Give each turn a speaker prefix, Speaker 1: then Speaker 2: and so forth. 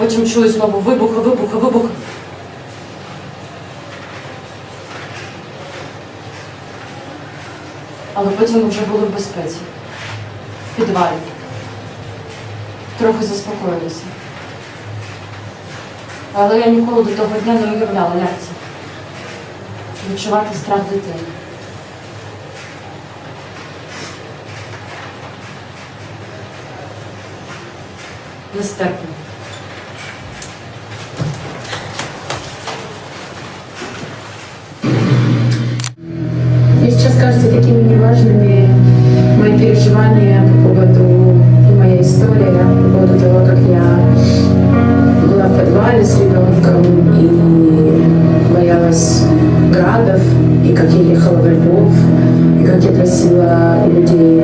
Speaker 1: Потім чую знову вибухи, вибухи, вибухи. Але потім ми вже були в безпеці, в підвалі. Трохи заспокоїлися. Але я ніколи до того дня не уявляла, як це відчувати страх дитини. Нестерпно.
Speaker 2: переживания по поводу моей истории, по поводу того, как я была в подвале с ребенком и боялась градов, и как я ехала в Львов, и как я просила людей